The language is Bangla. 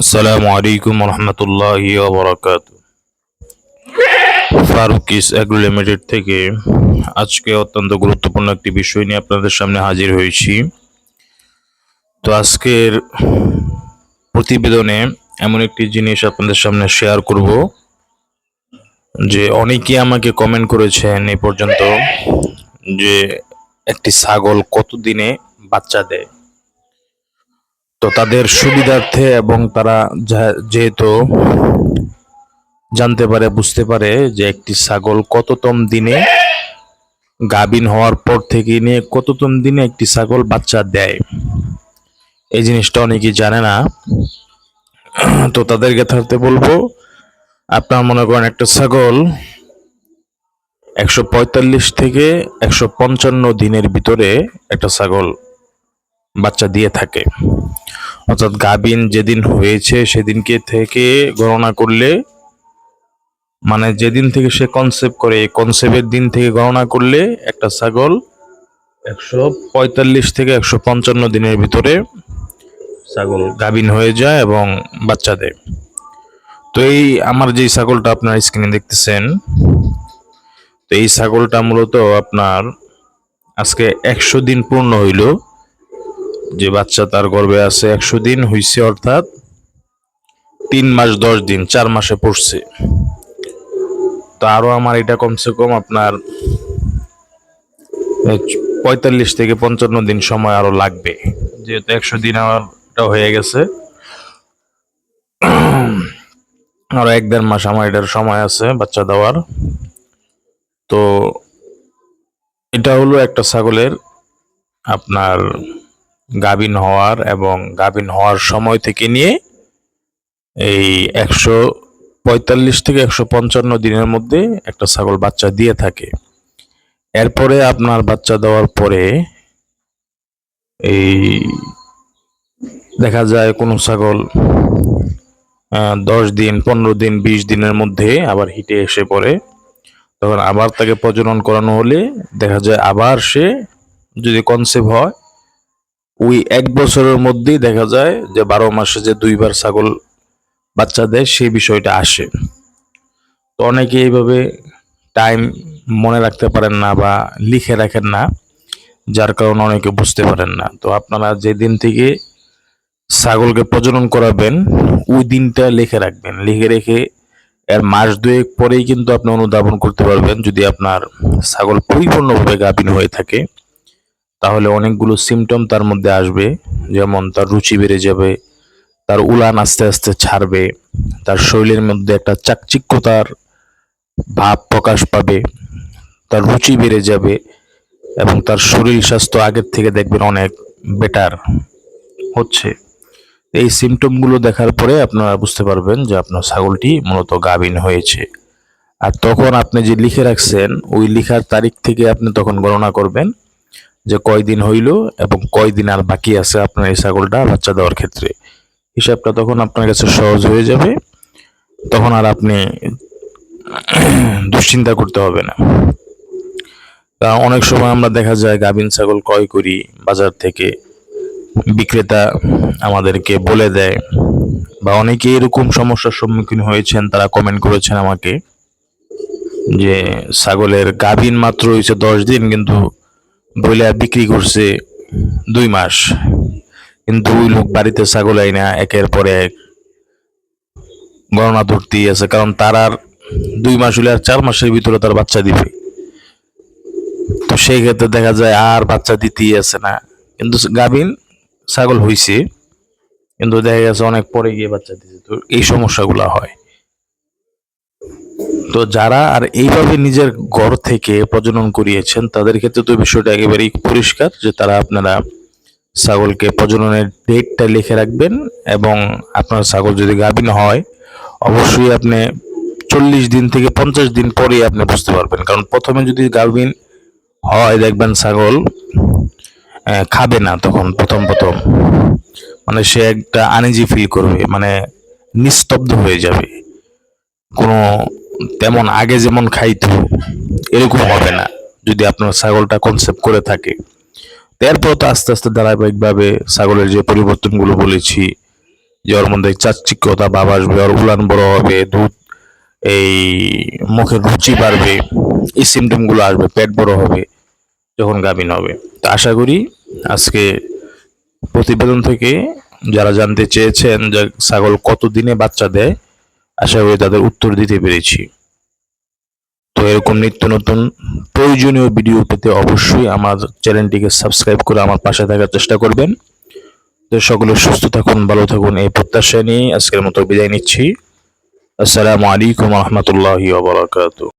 আসসালামু আলাইকুম রহমতুল্লাহ বরকাত ফারুকিস অ্যাগ্রো লিমিটেড থেকে আজকে অত্যন্ত গুরুত্বপূর্ণ একটি বিষয় নিয়ে আপনাদের সামনে হাজির হয়েছি। তো আজকের প্রতিবেদনে এমন একটি জিনিস আপনাদের সামনে শেয়ার করব যে অনেকেই আমাকে কমেন্ট করেছেন এই পর্যন্ত যে একটি ছাগল কতদিনে বাচ্চা দেয়। তো তাদের সুবিধার্থে এবং তারা যেহেতু জানতে পারে, বুঝতে পারে যে একটি ছাগল কততম দিনে গাভীন হওয়ার পর থেকে নিয়ে কততম দিনে একটি ছাগল বাচ্চা দেয়। এই জিনিসটা অনেকেই জানে না। তো তাদেরকে থাকতে বলব, আপনার মনে করেন একটা ছাগল একশো পঁয়তাল্লিশ থেকে একশো পঞ্চান্ন দিনের ভিতরে একটা ছাগল বাচ্চা দিয়ে থাকে। অর্থাৎ গাভিন যেদিন হয়েছে সেদিনকে থেকে গণনা করলে মানে যেদিন থেকে সে কনসেপ্ট করে, এই কনসেপ্টের দিন থেকে গণনা করলে একটা ছাগল একশো পঁয়তাল্লিশ থেকে একশো পঞ্চান্ন দিনের ভিতরে ছাগল গাভিন হয়ে যায় এবং বাচ্চা দেয়। তো এই আমার যে ছাগলটা আপনার স্ক্রিনে দেখতেছেন, তো এই ছাগলটা মূলত আপনার আজকে একশো দিন পূর্ণ হইল। যে বাচ্চা তার গর্ভে আছে একশো দিন হইছে অর্থাৎ তিন মাস, দশ দিন, চার মাসে পড়ছে। তো আরও আমার এটা কমসে কম আপনার পঁয়তাল্লিশ থেকে পঞ্চান্ন দিন সময় আরও লাগবে। যেহেতু একশো দিন আমার এটা হয়ে গেছে। আরও এক দেড় মাস আমার এটার সময় আছে বাচ্চা দেওয়ার। তো এটা হলো একটা ছাগলের আপনার গাভিন হওয়ার এবং গাভিন হওয়ার সময় থেকে নিয়ে এই একশো পঁয়তাল্লিশ থেকে একশো পঞ্চান্ন দিনের মধ্যে একটা ছাগল বাচ্চা দিয়ে থাকে। এরপরে আপনার বাচ্চা দেওয়ার পরে এই দেখা যায় কোনো ছাগল দশ দিন, পনেরো দিন, বিশ দিনের মধ্যে আবার হিটে এসে পড়ে। তখন আবার তাকে প্রজনন করানো হলে দেখা যায় আবার সে যদি কনসেপ্ট হয় ওই এক বছরের মধ্যেই দেখা যায় যে বারো মাসে যে দুইবার ছাগল বাচ্চা দেয়, সেই বিষয়টা আসে। তো অনেকে এইভাবে টাইম মনে রাখতে পারেন না বা লিখে রাখেন না, যার কারণে অনেকে বুঝতে পারেন না। তো আপনারা যেদিন থেকে ছাগলকে প্রজনন করাবেন, ওই দিনটা লিখে রাখবেন। লিখে রেখে এর মাস দুয়েক পরেই কিন্তু আপনি অনুধাবন করতে পারবেন, যদি আপনার ছাগল পরিপূর্ণভাবে গাভীন হয়ে থাকে। তাহলে অনেকগুলো সিমটম তার মধ্যে আসবে। যেমন তার রুচি বেড়ে যাবে, তার উলান আস্তে আস্তে ছাড়বে, তার শরীরের মধ্যে একটা চাকচিক্যতার ভাব প্রকাশ পাবে, তার রুচি বেড়ে যাবে এবং তার শরীর স্বাস্থ্য আগের থেকে দেখবেন অনেক বেটার হচ্ছে। এই সিমটমগুলো দেখার পরে আপনারা বুঝতে পারবেন যে আপনার ছাগলটি মূলত গাভীন হয়েছে। আর তখন আপনি যে লিখে রাখছেন, ওই লিখার তারিখ থেকে আপনি তখন গণনা করবেন। যে কয়দিন হইল এবং কয়দিন আর বাকি আছে আপনার এই ছাগলটা বাচ্চা দেওয়ার ক্ষেত্রে। হিসাবটা তখন আপনার কাছে সহজ হয়ে যাবে। তখন আর আপনি দুশ্চিন্তা করতে হবে না। কারণ অনেক সময় আমরা দেখা যায় গাভিন ছাগল ক্রয় করি বাজার থেকে, বিক্রেতা আমাদেরকে বলে দেয় বা অনেকে এরকম সমস্যার সম্মুখীন হয়েছেন, তারা কমেন্ট করেছেন আমাকে যে ছাগলের গাভিন মাত্র হয়েছে দশ দিন, কিন্তু ব্রয়লার বিক্রি করছে দুই মাস। কিন্তু ওই লোক বাড়িতে ছাগল আইনা একের পর এক গণনা ধরতেই আছে, কারণ তার আর দুই মাস হলে আর চার মাসের ভিতরে তার বাচ্চা দিবে। তো সেই ক্ষেত্রে দেখা যায় আর বাচ্চা দিতেই আছে না। কিন্তু গাভিন ছাগল হইছে, কিন্তু দেখা গেছে অনেক পরে গিয়ে বাচ্চা দিতে তো এই সমস্যাগুলো হয়। তো যারা আর এইভাবে নিজের ঘর থেকে প্রজনন করিয়েছেন, তাদের ক্ষেত্রে তো বিষয়টা একেবারেই পরিষ্কার যে তারা আপনারা ছাগলকে প্রজননের ডেটটা লিখে রাখবেন এবং আপনার ছাগল যদি গাভিন হয়, অবশ্যই আপনি চল্লিশ দিন থেকে পঞ্চাশ দিন পরেই আপনি বুঝতে পারবেন। কারণ প্রথমে যদি গাভিন হয়, দেখবেন ছাগল খাবে না তখন প্রথম প্রথম। মানে সে একটা আনিজি ফিল করবে মানে নিস্তব্ধ হয়ে যাবে। কোনো তেমন আগে যেমন খাইতো, এরকম হবে না, যদি আপনার ছাগলটা কনসেপ্ট করে থাকে। তারপর তো আস্তে আস্তে ধারাবাহিকভাবে ছাগলের যে পরিবর্তনগুলো বলেছি, যে ওর মধ্যে চাকচিক্যতা ভাব আসবে, ওর উলান বড় হবে, দুধ, এই মুখের রুচি বাড়বে, এই সিমটমগুলো আসবে, পেট বড় হবে, যখন গাভিন হবে। তো আশা করি আজকে প্রতিবেদন থেকে যারা জানতে চেয়েছেন যে ছাগল কত দিনে বাচ্চা দেয় আশা করি তাদের উত্তর দিতে পেরেছি। তো এরকম নিত্য নতুন প্রয়োজনীয় ভিডিও পেতে অবশ্যই আমার চ্যানেলটিকে সাবস্ক্রাইব করে আমার পাশে থাকার চেষ্টা করবেন। তো সকলে সুস্থ থাকুন, ভালো থাকুন, এই প্রত্যাশা নিয়ে আজকের মতো বিদায় নিচ্ছি। আসসালামু আলাইকুম রহমতুল্লাহ ওবরাকাতু